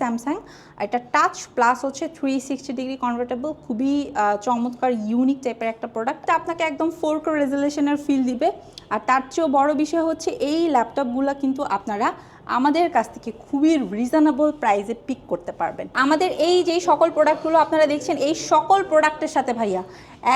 Samsung এটা touch plus হচ্ছে three sixty degree convertible খুবই চমৎকার ইউনিক টাইপের একটা প্রোডাক্ট আপনাকে একদম ফোর কো রেজুলেশনের ফিল দিবে। আর তার চেয়েও বড় বিষয় হচ্ছে এই ল্যাপটপগুলো কিন্তু আপনারা আমাদের কাছ থেকে খুবই রিজনেবল প্রাইসে পিক করতে পারবেন। আমাদের এই যে সকল প্রোডাক্টগুলো আপনারা দেখছেন, এই সকল প্রোডাক্টের সাথে ভাইয়া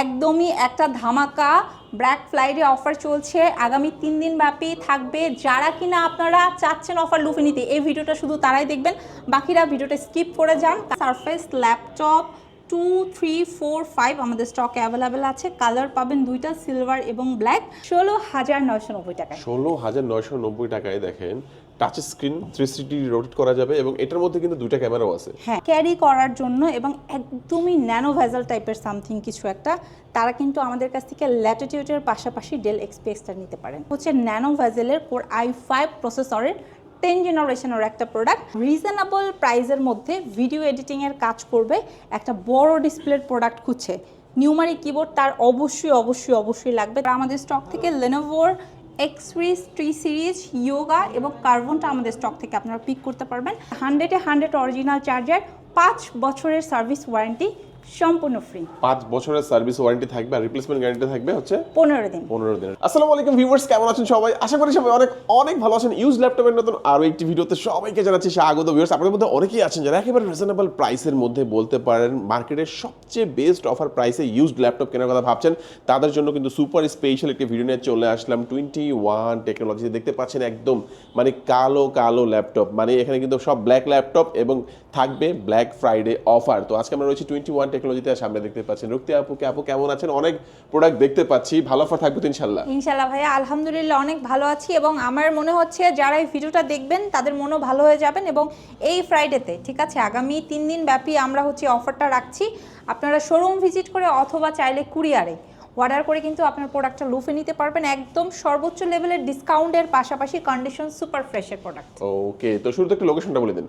একদমই একটা ধামাকা ব্ল্যাক ফ্রাইডে অফার চলছে। আগামী তিন দিন ব্যাপী থাকবে। যারা কিনা আপনারা চাচ্ছেন অফার লুফে নিতে, এই ভিডিওটা শুধু তারাই দেখবেন। বাকিরা ভিডিওটা স্কিপ করে যান। Surface laptop two three four five আমাদের স্টকে অ্যাভেলেবেল আছে। কালার পাবেন দুইটা সিলভার এবং ব্ল্যাক ষোলো হাজার নয়শো নব্বই টাকায়। ষোলো হাজার নয়শো নব্বই টাকায় দেখেন touch screen three sixty rotate করা যাবে এবং এটার মধ্যে কিন্তু দুইটা ক্যামেরাও আছে। হ্যাঁ ক্যারি করার জন্য এবং একদমই ন্যানো ভেজাল টাইপের সামথিং কিছু একটা, তারা কিন্তু আমাদের কাছ থেকে ল্যাটিটিউডের পাশাপাশি ডেল এক্সপিএক্সটা নিতে পারেন। হচ্ছে ন্যানো ভেজেলের কোর আই ফাইভ প্রসেসরের টেন জেনারেশনের একটা প্রোডাক্ট রিজনেবল প্রাইসের মধ্যে ভিডিও এডিটিংয়ের কাজ করবে, একটা বড় ডিসপ্লের প্রোডাক্ট খুঁজছে। নিউমারি কিবোর্ড তার অবশ্যই অবশ্যই অবশ্যই লাগবে। আমাদের স্টক থেকে লেনোভোর X series T series Yoga এবং কার্বনটা আমাদের স্টক থেকে আপনারা পিক করতে পারবেন। হান্ড্রেডে হান্ড্রেড অরিজিনাল চার্জার পাঁচ বছরের সার্ভিস ওয়ারেন্টি সম্পূর্ণ ফ্রি পাঁচ বছরের সার্ভিস ওয়ারেন্টি থাকবে আর রিপ্লেসমেন্ট গ্যারান্টি থাকবে হচ্ছে পনেরো দিন। পনেরো দিনের। আসসালামু আলাইকুম ভিউয়ার্স কেমন আছেন সবাই? আশা করি সবাই অনেক অনেক ভালো আছেন। ইউজ ল্যাপটপের নতুন আরও একটি ভিডিওতে সবাইকে জানাচ্ছি স্বাগত। ভিউয়ার্স আপনাদের মধ্যে অনেকেই আছেন যারা একেবারে রিজনেবল প্রাইসের মধ্যে বলতে পারেন মার্কেটের সবচেয়ে বেস্ট অফার প্রাইসে ইউজড ল্যাপটপ কেনার কথা ভাবছেন। তাদের জন্য কিন্তু সুপার স্পেশাল একটি ভিডিও নিয়ে চলে আসলাম। টোয়েন্টি ওয়ান টেকনোলজি দেখতে পাচ্ছেন একদম মানে কালো কালো ল্যাপটপ মানে এখানে কিন্তু সব ব্ল্যাক ল্যাপটপ এবং থাকবে ব্ল্যাক ফ্রাইডে অফার তো আজকে আমরা রয়েছি টোয়েন্টি ওয়ান টেকনোলজিতে সামনে দেখতে পাচ্ছেন। রুক্তি আপুকে আপু কেমন আছেন? অনেক প্রোডাক্ট দেখতে পাচ্ছি। ভালো অফার থাকবে তো ইনশাল্লাহ ইনশাল্লাহ ভাইয়া আলহামদুলিল্লাহ অনেক ভালো আছি এবং আমার মনে হচ্ছে যারা এই ভিডিওটা দেখবেন তাদের মনও ভালো হয়ে যাবেন এবং এই ফ্রাইডেতে ঠিক আছে আগামী তিন দিন ব্যাপী আমরা হচ্ছে অফারটা রাখছি। আপনারা শোরুম ভিজিট করে অথবা চাইলে কুরিয়ারে অর্ডার করে কিন্তু আপনার প্রোডাক্টটা লুফে নিতে পারবেন। একদম সর্বোচ্চ লেভেলের ডিসকাউন্টের পাশাপাশি কন্ডিশন সুপার ফ্রেশের প্রোডাক্ট ওকে তো শুরুতে একটু লোকেশনটা বলে দিন।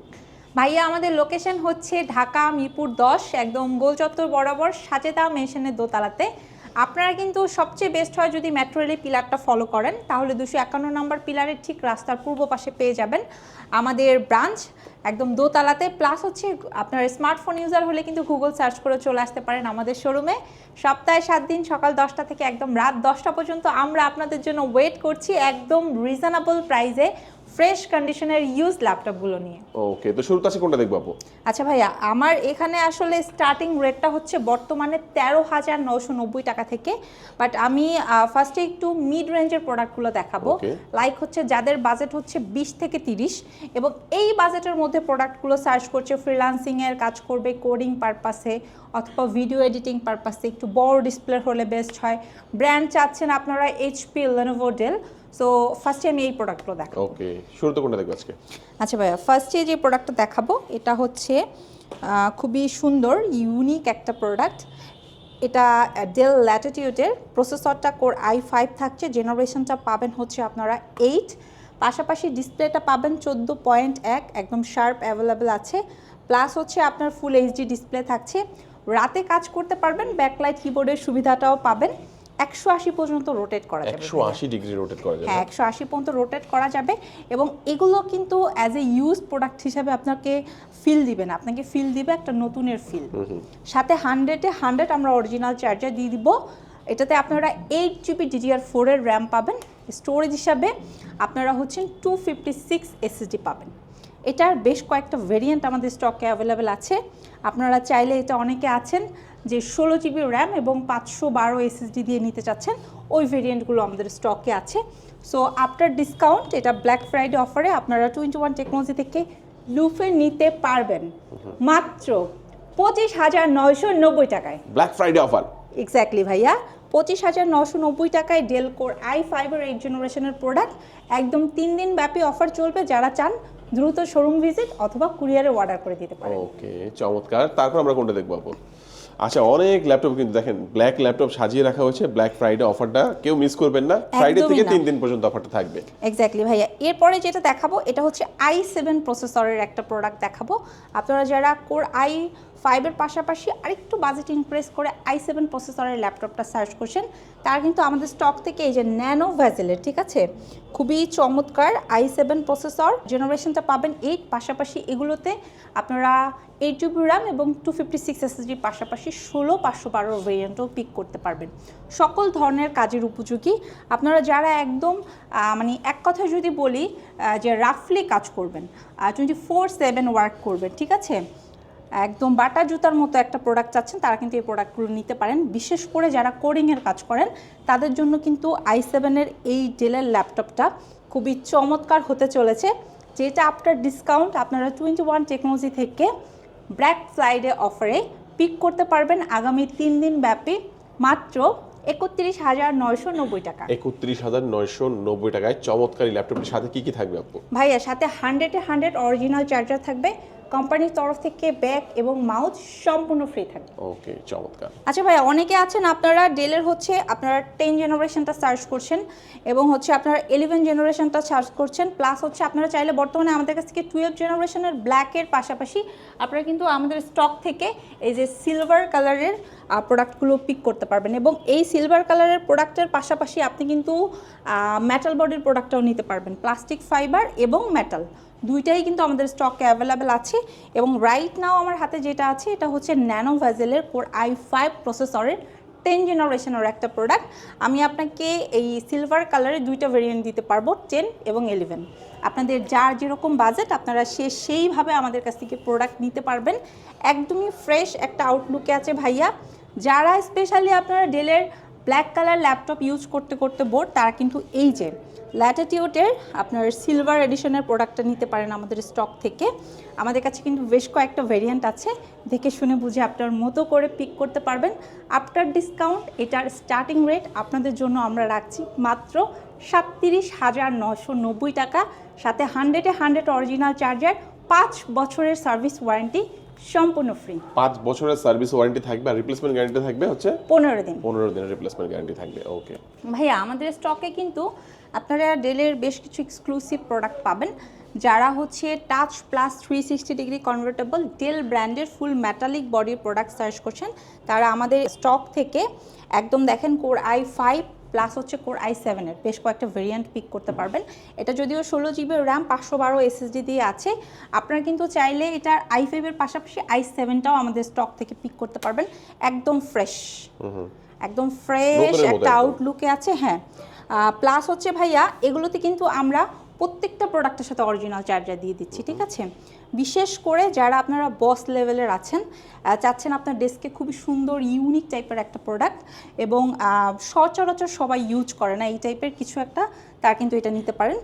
ভাইয়া, আমাদের লোকেশন হচ্ছে ঢাকা মিরপুর দশ, একদম গোল চত্বর বরাবর সাজেদা মেশনের দোতলাতে। আপনারা কিন্তু সবচেয়ে বেস্ট হয় যদি মেট্রো রেলের পিলারটা ফলো করেন, তাহলে দুশো একান্ন নম্বর পিলারের ঠিক রাস্তার পূর্ব পাশে পেয়ে যাবেন আমাদের ব্রাঞ্চ একদম দোতলাতে। প্লাস হচ্ছে আপনার স্মার্টফোন ইউজার হলে কিন্তু গুগল সার্চ করে চলে আসতে পারেন আমাদের শোরুমে সপ্তাহে সাত দিন, সকাল দশটা থেকে একদম রাত দশটা পর্যন্ত আমরা আপনাদের জন্য ওয়েট করছি একদম রিজনেবল প্রাইসে ফ্রেশ কন্ডিশনের ইউজ ল্যাপটপগুলো নিয়ে। ওকে তো শুরুতে আছে কোনটা দেখব আপু? আচ্ছা ভাইয়া আমার এখানে আসলে স্টার্টিং রেটটা হচ্ছে বর্তমানে তেরো হাজার নশো নব্বই টাকা থেকে বাট আমি ফার্স্টে একটু মিড রেঞ্জের প্রোডাক্টগুলো দেখাবো লাইক হচ্ছে যাদের বাজেট হচ্ছে বিশ থেকে তিরিশ এবং এই বাজেটের মধ্যে প্রোডাক্টগুলো সার্চ করছে ফ্রিলান্সিংয়ের কাজ করবে কোডিং পারপাসে অথবা ভিডিও এডিটিং পারপাসে একটু বড় ডিসপ্লে হলে বেস্ট হয়। ব্র্যান্ড চাচ্ছেন আপনারা এইচপি লেনোভো ডেল সো ফার্স্টে আমি এই প্রোডাক্টগুলো দেখাবো। ওকে শুরুতে কোনটা দেখব আজকে? আচ্ছা ভাইয়া ফার্স্টে যে প্রোডাক্টটা দেখাবো এটা হচ্ছে খুবই সুন্দর ইউনিক একটা প্রোডাক্ট এটা ডেল ল্যাটিটিউডের প্রসেসরটা কোর আই ফাইভ থাকছে জেনারেশনটা পাবেন হচ্ছে আপনারা এইট পাশাপাশি ডিসপ্লেটা পাবেন চোদ্দ পয়েন্ট এক একদম শার্প অ্যাভেলেবেল আছে। প্লাস হচ্ছে আপনার ফুল এইচডি ডিসপ্লে থাকছে। রাতে কাজ করতে পারবেন ব্যাকলাইট কিবোর্ডের সুবিধাটাও পাবেন। একশো আশি পর্যন্ত রোটেট করা যাবে একশো আশি ডিগ্রি রোটেট করা যাবে। হ্যাঁ একশো আশি পর্যন্ত রোটেট করা যাবে এবং এগুলো কিন্তু অ্যাজ এ ইউজ প্রোডাক্ট হিসাবে আপনাকে ফিল দিবে না। আপনাকে ফিল দিবে একটা নতুনের ফিল সাথে হান্ড্রেডে হান্ড্রেড আমরা অরিজিনাল চার্জার দিয়ে দিব। এটাতে আপনারা এইট জিবি ডিডিআর ফোরের র্যাম পাবেন। স্টোরেজ হিসাবে আপনারা হচ্ছেন টু ফিফটি সিক্স এসএসডি পাবেন। এটার বেশ কয়েকটা ভেরিয়েন্ট আমাদের স্টকে অ্যাভেলেবেল আছে। আপনারা চাইলে এটা অনেকে আছেন। যে ষোলো জিবি র্যাম এবং পাঁচশো বারো এসএসডি দিয়ে নিতে চাচ্ছেন ওই ভেরিয়েন্টগুলো আমাদের স্টকে আছে। সো আফটার ডিসকাউন্ট এটা ব্ল্যাক ফ্রাইডে অফারে আপনারা টোয়েন্টি ওয়ান টেকনোলজি থেকে লুফে নিতে পারবেন। মাত্র পঁচিশ হাজার নয়শো নব্বই টাকায়। ব্ল্যাক ফ্রাইডে অফার এক্স্যাক্টলি ভাইয়া। পঁচিশ হাজার নশো নব্বই টাকায় ডেল কোর আই ফাইভের এইট জেনারেশনের প্রোডাক্ট একদম তিন দিন ব্যাপী অফার চলবে। যারা চান দ্রুত শোরুম ভিজিট অথবা কুরিয়ারে অর্ডার করে দিতে পারেন। ওকে চমৎকার। তারপর আমরা কোনটা দেখব আপু? আচ্ছা অনেক ল্যাপটপ কিন্তু দেখেন ব্ল্যাক ল্যাপটপ সাজিয়ে রাখা হয়েছে ব্ল্যাক ফ্রাইডে অফারটা কেউ মিস করবেন না ফ্রাইডে থেকে তিন দিন পর্যন্ত অফারটা থাকবে। এক্স্যাক্টলি ভাইয়া। এরপরে যেটা দেখাবো এটা হচ্ছে আই সেভেন প্রসেসরের একটা প্রোডাক্ট দেখাবো। আপনারা যারা কোর আই ফাইভের পাশাপাশি আরেকটু বাজেট ইনক্রিজ করে আই সেভেন প্রসেসরের ল্যাপটপটা সার্চ করছেন, তার কিন্তু আমাদের স্টক থেকে এই যে ন্যানো ভ্যাজেলের ঠিক আছে? খুবই চমৎকার আই সেভেন প্রসেসর জেনারেশনটা পাবেন এইট পাশাপাশি এগুলোতে আপনারা এইট জিবি র্যাম এবং টু ফিফটি সিক্স এসএসডির পাশাপাশি ষোলো, পাঁচশো বারো ভেরিয়েন্টও পিক করতে পারবেন। সকল ধরনের কাজের উপযোগী। আপনারা যারা একদম মানে এক কথায় যদি বলি যে রাফলি কাজ করবেন টোয়েন্টি ফোর সেভেন ওয়ার্ক করবেন, ঠিক আছে? একদম বাটা জুতার মতো একটা প্রোডাক্ট চাচ্ছেন তারা কিন্তু এই প্রোডাক্টগুলো নিতে পারেন। বিশেষ করে যারা কোডিংয়ের কাজ করেন তাদের জন্য কিন্তু আই সেভেনের এই ডেলের ল্যাপটপটা খুবই চমৎকার হতে চলেছে যেটা আপনার ডিসকাউন্ট আপনারা টোয়েন্টি ওয়ান টেকনোলজি থেকে ব্ল্যাক ফ্রাইডে অফারে পিক করতে পারবেন আগামী তিন দিন ব্যাপী মাত্র একত্রিশ হাজার নয়শো নব্বই টাকা। একত্রিশ হাজার নয়শো নব্বই টাকায় চমৎকার ল্যাপটপটির সাথে কি কি থাকবে আপু? ভাইয়া সাথে হান্ড্রেডে হান্ড্রেড অরিজিনাল চার্জার থাকবে কোম্পানির তরফ থেকে ব্যাগ এবং মাউথ সম্পূর্ণ ফ্রি থাকবে ওকে চমৎকার। আচ্ছা ভাইয়া অনেকে আছেন আপনারা ডেলের হচ্ছে আপনারা টেন জেনারেশনটা সার্চ করছেন এবং হচ্ছে আপনারা ইলেভেন জেনারেশনটা সার্চ করছেন প্লাস হচ্ছে আপনারা চাইলে বর্তমানে আমাদের কাছ থেকে টুয়েলভ জেনারেশনের ব্ল্যাকের পাশাপাশি আপনারা কিন্তু আমাদের স্টক থেকে এই যে সিলভার কালারের প্রোডাক্টগুলো পিক করতে পারবেন এবং এই সিলভার কালারের প্রোডাক্টের পাশাপাশি আপনি কিন্তু মেটাল বডির প্রোডাক্টটাও নিতে পারবেন প্লাস্টিক ফাইবার এবং মেটাল দুইটাই কিন্তু আমাদের স্টকে অ্যাভেলেবেল আছে এবং রাইট নাও আমার হাতে যেটা আছে, এটা হচ্ছে ন্যানো ভ্যাজেলের কোর আই ফাইভ প্রসেসরের টেন জেনারেশনের একটা প্রোডাক্ট আমি আপনাকে এই সিলভার কালারের দুইটা ভেরিয়েন্ট দিতে পারব টেন এবং ইলেভেন আপনাদের যার যেরকম বাজেট আপনারা সে সেইভাবে আমাদের কাছ থেকে প্রোডাক্ট নিতে পারবেন। একদমই ফ্রেশ একটা আউটলুকে আছে ভাইয়া। যারা স্পেশালি আপনারা ডেলের ব্ল্যাক কালার ল্যাপটপ ইউজ করতে করতে বোর তারা কিন্তু এই যে ল্যাটিটিউডের আপনার সিলভার এডিশনের প্রোডাক্টটা নিতে পারেন আমাদের স্টক থেকে। আমাদের কাছে কিন্তু বেশ কয়েকটা ভেরিয়েন্ট আছে, দেখে শুনে বুঝে আপনার মতো করে পিক করতে পারবেন। আফটার ডিসকাউন্ট এটার স্টার্টিং রেট আপনাদের জন্য আমরা রাখছি মাত্র সাতত্রিশ হাজার নশো নব্বই টাকা। সাথে হান্ড্রেডে হান্ড্রেড অরিজিনাল চার্জার পাঁচ বছরের সার্ভিস ওয়ারেন্টি সম্পূর্ণ ফ্রি পাঁচ বছরের সার্ভিস ওয়ারেন্টি থাকবে আর রিপ্লেসমেন্ট গ্যারান্টি থাকবে হচ্ছে? পনেরো দিন। পনেরো দিনের রিপ্লেসমেন্ট গ্যারান্টি থাকবে ওকে ভাইয়া আমাদের স্টকে কিন্তু আপনারা ডেলের বেশ কিছু এক্সক্লুসিভ প্রোডাক্ট পাবেন যারা হচ্ছে touch plus three sixty degree convertible Dell ব্র্যান্ডের ফুল মেটালিক বডির প্রোডাক্ট সার্চ করছেন। তারা আমাদের স্টক থেকে একদম দেখেন কোর আই ফাইভ প্লাস হচ্ছে কোর আই সেভেনের বেশ কয়েকটা ভেরিয়েন্ট পিক করতে পারবেন। এটা যদিও ষোলো জিবি র্যাম পাঁচশো বারো এসএসডি দিয়ে আছে। আপনারা কিন্তু চাইলে এটার আই ফাইভের পাশাপাশি আই সেভেনটাও আমাদের স্টক থেকে পিক করতে পারবেন। একদম ফ্রেশ একদম ফ্রেশ একটা আউটলুকে আছে হ্যাঁ। প্লাস হচ্ছে ভাইয়া এগুলোতে কিন্তু আমরা প্রত্যেকটা প্রোডাক্টের সাথে অরিজিনাল চার্জার দিয়ে দিচ্ছি, ঠিক আছে? বিশেষ করে যারা আপনারা বস লেভেলের আছেন চাচ্ছেন আপনার ডেস্কে খুবই সুন্দর ইউনিক টাইপের একটা প্রোডাক্ট এবং সচরাচর সবাই ইউজ করে না, এই টাইপের কিছু একটা তারা কিন্তু এটা নিতে পারেন।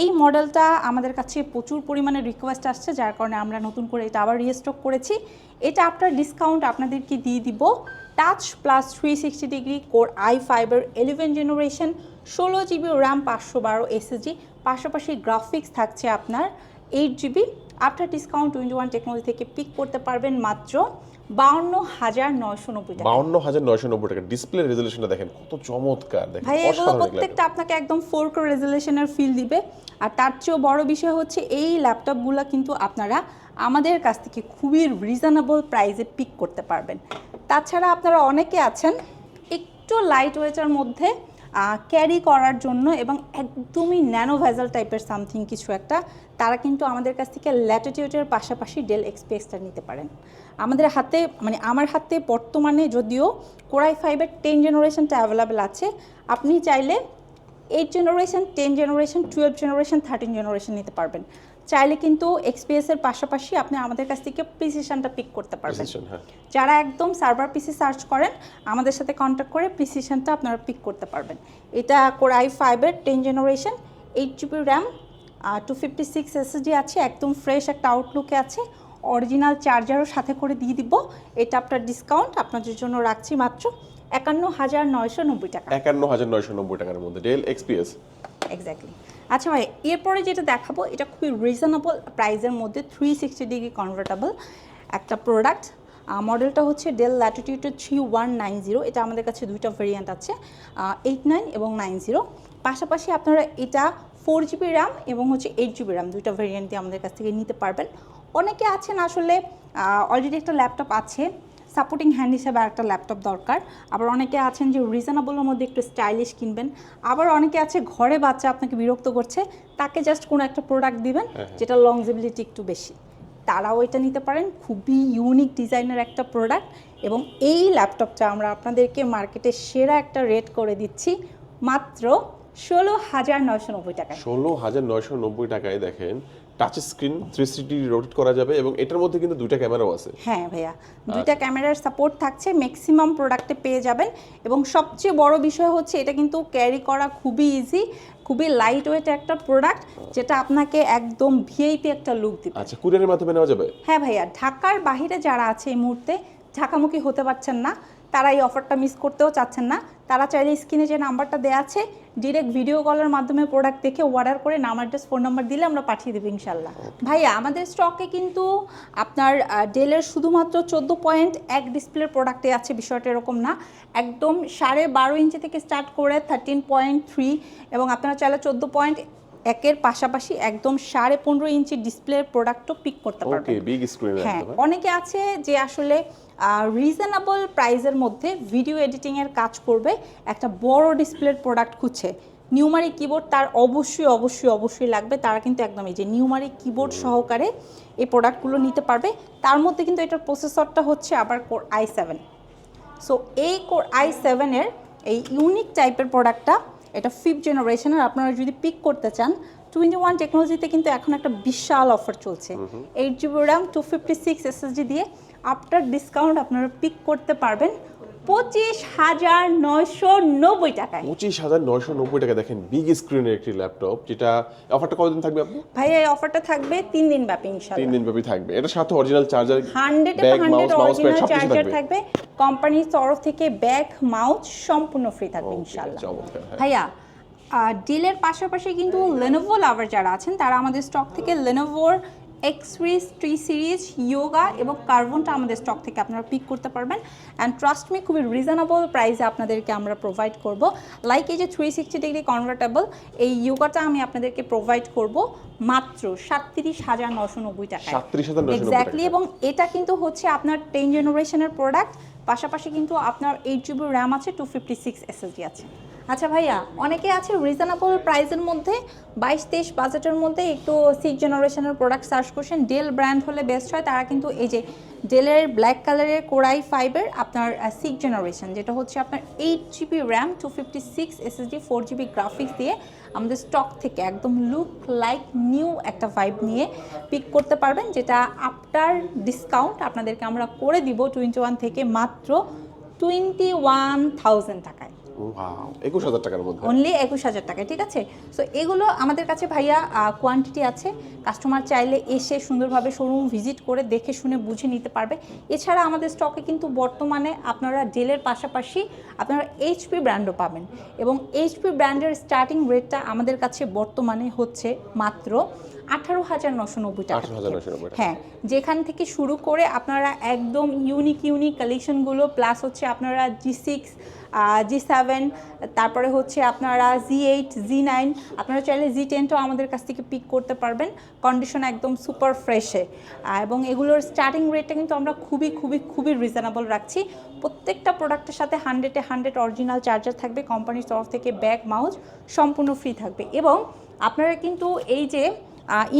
এই মডেলটা আমাদের কাছে প্রচুর পরিমাণে রিকোয়েস্ট আসছে, যার কারণে আমরা নতুন করে এটা আবার রিস্টক করেছি। এটা আপনার ডিসকাউন্ট আপনাদেরকে দিয়ে দিব touch plus three sixty degree core i five eleven generation ষোলো জিবি র্যাম পাঁচশো বারো এসএসজি পাশাপাশি গ্রাফিক্স থাকছে আপনার eight GB. After discount twenty one technology থেকে পিক করতে পারবেন মাত্র বাউন্ন হাজার নয়শো নব্বই টাকা। বাউন্ন হাজার নয়শো নব্বই টাকা। ডিসপ্লে রেজলিউশনটা দেখেন কত চমৎকার দেখেন ভাই এগুলো প্রত্যেকটা আপনাকে একদম ফোর কো রেজুলেশনের ফিল দিবে। আর তার চেয়েও বড় বিষয় হচ্ছে এই ল্যাপটপগুলো কিন্তু আপনারা আমাদের কাছ থেকে খুবই রিজনেবল প্রাইসে পিক করতে পারবেন। তাছাড়া আপনারা অনেকে আছেন একটু লাইট ওয়েটের মধ্যে ক্যারি করার জন্য এবং একদমই ন্যানো ভেজাল টাইপের সামথিং কিছু একটা, তারা কিন্তু আমাদের কাছ থেকে ল্যাটিটিউডের পাশাপাশি ডেল এক্সপ্রেসটা নিতে পারেন। আমাদের হাতে মানে আমার হাতে বর্তমানে যদিও কোরাই ফাইভের টেন জেনারেশনটা অ্যাভেলেবেল আছে, আপনি চাইলে eight generation ten generation twelve generation thirteen generation নিতে পারবেন। চাইলে কিন্তু এক্সপিএসের পাশাপাশি আপনি আমাদের কাছ থেকে প্রিসিশনটা পিক করতে পারবেন। হ্যাঁ। যারা একদম সার্ভার পিসি সার্চ করেন আমাদের সাথে কন্ট্যাক্ট করে প্রিসিশনটা আপনারা পিক করতে পারবেন। এটা কোর আই ফাইভের ten generation eight GB RAM two fifty six SSD আছে একদম ফ্রেশ একটা আউটলুকে আছে। অরিজিনাল চার্জারও সাথে করে দিয়ে দিব। এটা আপনার ডিসকাউন্ট আপনাদের জন্য রাখছি মাত্র একান্ন হাজার নয়শো নব্বই টাকা। একান্ন হাজার নয়শো নব্বই টাকার মধ্যে। ডেল এক্সপিএস এক্স্যাক্টলি আচ্ছা ভাই, এরপরে যেটা দেখাবো, এটা খুবই রিজনেবল প্রাইসের মধ্যে থ্রি সিক্সটি ডিগ্রি কনভার্টেবল একটা প্রোডাক্ট মডেলটা হচ্ছে Dell Latitude three one nine zero এটা আমাদের কাছে দুইটা ভেরিয়েন্ট আছে এইট নাইন এবং নাইন জিরো পাশাপাশি আপনারা এটা ফোর জিবি র্যাম এবং হচ্ছে এইট জিবি র্যাম দুইটা ভেরিয়েন্ট দিয়ে আমাদের কাছ থেকে নিতে পারবেন। অনেকে আছেন আসলে অলরেডি একটা ল্যাপটপ আছে সাপোর্টিং হ্যান্ড হিসেবে একটা ল্যাপটপ দরকার। আবার অনেকে আছেন যে রিজনেবলের মধ্যে একটু স্টাইলিশ কিনবেন। আবার অনেকে আছে ঘরে বাচ্চা আপনাকে বিরক্ত করছে তাকে জাস্ট কোনো একটা প্রোডাক্ট দিবেন যেটা লংজিবিলিটি একটু বেশি। তারাও এটা নিতে পারেন খুবই ইউনিক ডিজাইনের একটা প্রোডাক্ট এবং এই ল্যাপটপটা আমরা আপনাদেরকে মার্কেটে সেরা একটা রেট করে দিচ্ছি মাত্র ষোলো হাজার নয়শো নব্বই টাকায়। ষোলো হাজার নয়শো নব্বই টাকায় দেখেন touch screen three sixty rotate করা যাবে এবং এটার মধ্যে কিন্তু দুইটা ক্যামেরাও আছে। হ্যাঁ ভাইয়া দুইটা ক্যামেরার সাপোর্ট থাকছে ম্যাক্সিমাম প্রোডাক্টে পেয়ে যাবেন এবং সবচেয়ে বড় বিষয় হচ্ছে এটা কিন্তু ক্যারি করা খুবই ইজি খুবই লাইট ওয়েট একটা প্রোডাক্ট যেটা আপনাকে একদম ভিআইপি একটা লুক দিবে। আচ্ছা কুরিয়ারের মাধ্যমে নেওয়া যাবে? হ্যাঁ ভাইয়া ঢাকার বাইরে যারা আছে এই মুহূর্তে ঢাকামুখী হতে পারছেন না তারা এই অফারটা মিস করতেও চাচ্ছেন না। তারা চাইলে স্ক্রিনে যে নাম্বারটা দেওয়া আছে ডিরেক্ট ভিডিও কলের মাধ্যমে প্রোডাক্ট দেখে অর্ডার করে নাম অ্যাড্রেস ফোন নাম্বার দিলে আমরা পাঠিয়ে দেবো ইনশাল্লাহ। ভাইয়া আমাদের স্টকে কিন্তু আপনার ডেলের শুধুমাত্র চোদ্দ পয়েন্ট এক ডিসপ্লের প্রোডাক্টে আছে বিষয়টা এরকম না। একদম সাড়ে বারো ইঞ্চি থেকে স্টার্ট করে থার্টিন পয়েন্ট থ্রি এবং আপনারা চাইলে চোদ্দ পয়েন্ট একের পাশাপাশি একদম সাড়ে পনেরো ইঞ্চি ডিসপ্লের প্রোডাক্টও পিক করতে পারবেন। ওকে বিগ স্ক্রিনে হ্যাঁ অনেকে আছে যে আসলে রিজনেবল প্রাইসের মধ্যে ভিডিও এডিটিংয়ের কাজ করবে একটা বড় ডিসপ্লের প্রোডাক্ট খুঁজছে। নিউমারিক কিবোর্ড তার অবশ্যই অবশ্যই অবশ্যই লাগবে। তারা কিন্তু একদম এই যে নিউমারিক কিবোর্ড সহকারে এই প্রোডাক্টগুলো নিতে পারবে। তার মধ্যে কিন্তু এটার প্রসেসরটা হচ্ছে আবার কোর আই সেভেন সো এই কোর আই সেভেনের এই ইউনিক টাইপের প্রোডাক্টটা এটা ফিফথ জেনারেশনের আপনারা যদি পিক করতে চান টোয়েন্টি ওয়ান টেকনোলজিতে কিন্তু এখন একটা বিশাল অফার চলছে। Eight GB RAM two fifty six SSD দিয়ে আফটার ডিসকাউন্ট আপনারা পিক করতে পারবেন। পঁচিশ হাজার নয়শো নব্বই টাকায়। পঁচিশ হাজার নয়শো নব্বই টাকা দেখেন বিগ স্ক্রিনের একটি ল্যাপটপ যেটা অফারটা কতদিন থাকবে আপনি ভাই এই অফারটা থাকবে তিন দিন ব্যাপী তিন দিন ব্যাপী থাকবে। এটার সাথে original charger hundred original charger থাকবে। কোম্পানির তরফ থেকে ব্যাগ মাউস সম্পূর্ণ ফ্রি থাকবে হ্যাঁ ভাইয়া ডিলের পাশাপাশি কিন্তু লেনোভো লাভার যারা আছেন তারা আমাদের স্টক থেকে লেনোভোর এক্সরিস টি সিরিজ ইয়োগা এবং কার্বনটা আমাদের স্টক থেকে আপনারা পিক করতে পারবেন। অ্যান্ড ট্রাস্ট মি খুবই রিজনেবল প্রাইসে আপনাদেরকে আমরা প্রোভাইড করব। লাইক এই যে থ্রি সিক্সটি ডিগ্রি কনভার্টেবল এই ইয়োগাটা আমি আপনাদেরকে প্রোভাইড করব মাত্র সাতত্রিশ হাজার নশো নব্বই টাকা 37,990 এক্স্যাক্টলি। এবং এটা কিন্তু হচ্ছে আপনার টেন জেনারেশনের প্রোডাক্ট পাশাপাশি কিন্তু আপনার এইট জিবি র্যাম আছে টু ফিফটি সিক্স এসএসডি আছে। আচ্ছা ভাইয়া, অনেকে আছে রিজনেবল প্রাইসের মধ্যে বাইশ তেইশ বাজেটের মধ্যে একটু সিক্স জেনারেশনের প্রোডাক্ট সার্চ করছেন। ডেল ব্র্যান্ড হলে বেস্ট হয়। তারা কিন্তু এই যে ডেলের ব্ল্যাক কালারের কোরাই ফাইভের আপনার সিক্স জেনারেশন যেটা হচ্ছে আপনার eight GB RAM two fifty six SSD four GB graphics দিয়ে আমাদের স্টক থেকে একদম লুক লাইক নিউ একটা ভাইব নিয়ে পিক করতে পারবেন, যেটা আফটার ডিসকাউন্ট আপনাদেরকে আমরা করে দিব টোয়েন্টি ওয়ান থেকে মাত্র টোয়েন্টি ওয়ান থাউজেন্ড টাকায়। একুশ হাজার টাকার মধ্যে? অনলি একুশ হাজার টাকায়, ঠিক আছে? সো এগুলো আমাদের কাছে ভাইয়া কোয়ান্টিটি আছে। কাস্টমার চাইলে এসে সুন্দরভাবে শোরুম ভিজিট করে দেখে শুনে বুঝে নিতে পারবে। এছাড়া আমাদের স্টকে কিন্তু বর্তমানে আপনারা ডেলের পাশাপাশি আপনারা এইচপি ব্র্যান্ডও পাবেন। এবং এইচপি ব্র্যান্ডের স্টার্টিং রেটটা আমাদের কাছে বর্তমানে হচ্ছে মাত্র আঠারো হাজার নশো নব্বই টাকা হ্যাঁ যেখান থেকে শুরু করে আপনারা একদম ইউনিক ইউনিক কালেকশনগুলো প্লাস হচ্ছে আপনারা জি সিক্স জি সেভেন তারপরে হচ্ছে আপনারা জি এইট জি নাইন আপনারা চাইলে জি টেনটাও আমাদের কাছ থেকে পিক করতে পারবেন। কন্ডিশন একদম সুপার ফ্রেশে এবং এগুলোর স্টার্টিং রেটটা কিন্তু আমরা খুবই খুবই খুবই রিজনেবল রাখছি। প্রত্যেকটা প্রোডাক্টের সাথে হান্ড্রেডে হান্ড্রেড অরিজিনাল চার্জার থাকবে কোম্পানির তরফ থেকে ব্যাগ মাউস সম্পূর্ণ ফ্রি থাকবে। এবং আপনারা কিন্তু এই যে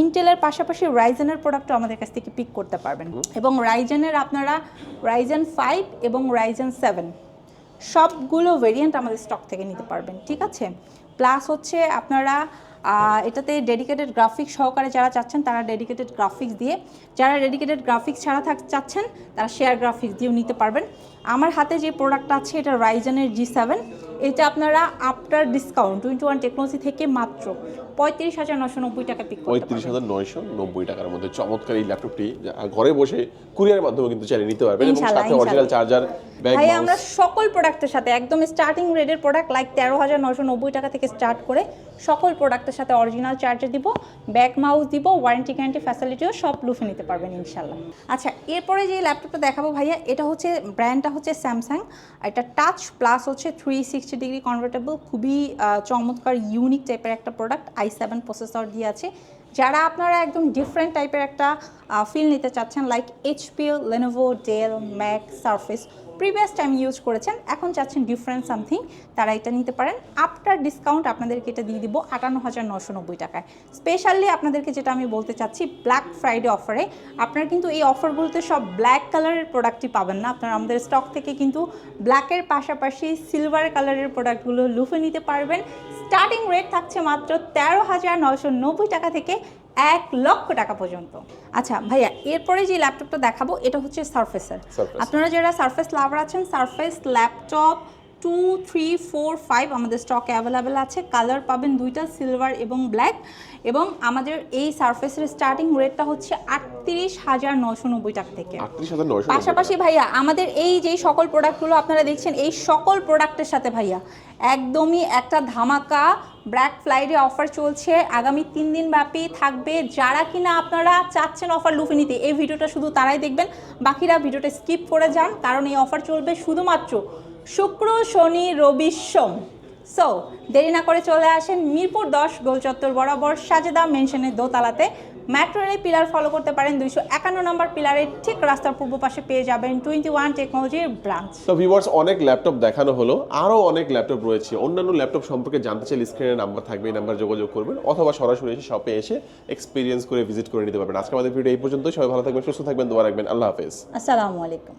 ইন্টেলের পাশাপাশি রাইজেনের প্রোডাক্টও আমাদের কাছ থেকে পিক করতে পারবেন। এবং রাইজেনের আপনারা রাইজেন ফাইভ এবং রাইজেন সেভেন সবগুলো ভেরিয়েন্ট আমাদের স্টক থেকে নিতে পারবেন ঠিক আছে? প্লাস হচ্ছে আপনারা এটাতে ডেডিকেটেড গ্রাফিক্স সহকারে যারা চাচ্ছেন তারা ডেডিকেটেড গ্রাফিক্স দিয়ে যারা ডেডিকেটেড গ্রাফিক্স ছাড়া থাক চাচ্ছেন তারা শেয়ার গ্রাফিক্স দিয়েও নিতে পারবেন। আমার হাতে যে প্রোডাক্ট আছে এটা রাইজেনের জি সেভেন এটা আপনারা after discount twenty one technology থেকে মাত্র পঁয়ত্রিশ হাজার নশো নব্বই টাকা পিক পঁয়ত্রিশ হাজার নয়শো নব্বই টাকার মধ্যে চমৎকার এই ল্যাপটপটি ঘরে বসে কুরিয়ারের মাধ্যমে কিন্তু চালিয়ে নিতে পারবেন এবং সাথে অরিজিনাল চার্জার ভাই আমরা সকল প্রোডাক্টের সাথে একদম স্টার্টিং রেটের প্রোডাক্ট লাইক তেরো হাজার নশো নব্বই টাকা থেকে স্টার্ট করে সকল প্রোডাক্টের সাথে অরিজিনাল চার্জার দিব ব্যাক মাউস দিব ওয়ারেন্টি গ্যারান্টি ফ্যাসিলিটিও সব লুফে নিতে পারবেন ইনশাল্লাহ আচ্ছা এরপরে যে ল্যাপটপটা দেখাবো ভাইয়া এটা হচ্ছে ব্র্যান্ডটা হচ্ছে স্যামসাং এটা টাচ প্লাস হচ্ছে থ্রি সিক্সটি ডিগ্রি কনভার্টেবল খুবই চমৎকার ইউনিক টাইপের একটা প্রোডাক্ট আই সেভেন প্রসেসর দিয়ে আছে। যারা আপনারা একদম ডিফারেন্ট টাইপের একটা ফিল নিতে চাচ্ছেন like HP Lenovo Dell Mac Surface previous time use করেছেন, এখন চাচ্ছেন ডিফারেন্ট সামথিং তারা এটা নিতে পারেন। আফটার ডিসকাউন্ট আপনাদেরকে এটা দিয়ে দিব আটান্ন হাজার নশো নব্বই টাকায়। স্পেশালি আপনাদেরকে যেটা আমি বলতে চাচ্ছি ব্ল্যাক ফ্রাইডে অফারে আপনারা কিন্তু এই অফারগুলোতে সব ব্ল্যাক কালারের প্রোডাক্টই পাবেন না। আপনারা আমাদের স্টক থেকে কিন্তু ব্ল্যাকের পাশাপাশি সিলভার কালারের প্রোডাক্টগুলো লুফে নিতে পারবেন। স্টার্টিং রেট থাকছে মাত্র তেরো হাজার নশো নব্বই টাকা থেকে এক লক্ষ টাকা পর্যন্ত। আচ্ছা ভাইয়া এরপরে যে ল্যাপটপটা দেখাবো এটা হচ্ছে সার্ফেসের আপনারা যারা সার্ফেস লাভার আছেন Surface laptop two three four five আমাদের স্টকে অ্যাভেলেবেল আছে। কালার পাবেন দুইটা সিলভার এবং ব্ল্যাক এবং আমাদের এই সার্ফেসের স্টার্টিং রেটটা হচ্ছে আটত্রিশ হাজার নশো নব্বই টাকা থেকে। পাশাপাশি ভাইয়া আমাদের এই যে সকল প্রোডাক্টগুলো আপনারা দেখছেন এই সকল প্রোডাক্টের সাথে ভাইয়া একদমই একটা ধামাকা ব্ল্যাক ফ্রাইডে অফার চলছে। আগামী তিন দিন ব্যাপী থাকবে। যারা কিনা আপনারা চাচ্ছেন অফার লুফে নিতে, এই ভিডিওটা শুধু তারাই দেখবেন। বাকিরা ভিডিওটা স্কিপ করে যান, কারণ এই অফার চলবে শুধুমাত্র শুক্র, শনি, রবি, সোম। সো দেরি না করে চলে আসেন মিরপুর দশ গোল চত্বর বরাবর, সাজেদা, মেনশনের দোতলাতে। মেট্রো রেল পিলার ফলো করতে পারেন দুইশো একান্ন নম্বর পিলারের ঠিক রাস্তার পূর্ব পাশে পেয়ে যাবেন টোয়েন্টি ওয়ান টেকনোলজির ব্রাঞ্চ তো ভিউয়ার্স অনেক ল্যাপটপ দেখানো হলো আরও অনেক ল্যাপটপ রয়েছে। অন্যান্য ল্যাপটপ সম্পর্কে জানতে চাইলে স্ক্রিনের নাম্বার থাকবে এই নাম্বার যোগাযোগ করবেন অথবা সরাসরি এসে শপে এসে এক্সপিরিয়েন্স করে ভিজিট করে নিতে পারবেন। আজকে আমাদের ভিডিও এই পর্যন্ত সবাই ভালো থাকবেন সুস্থ থাকবেন দোয়া রাখবেন আল্লাহ হাফেজ। আসসালামু আলাইকুম।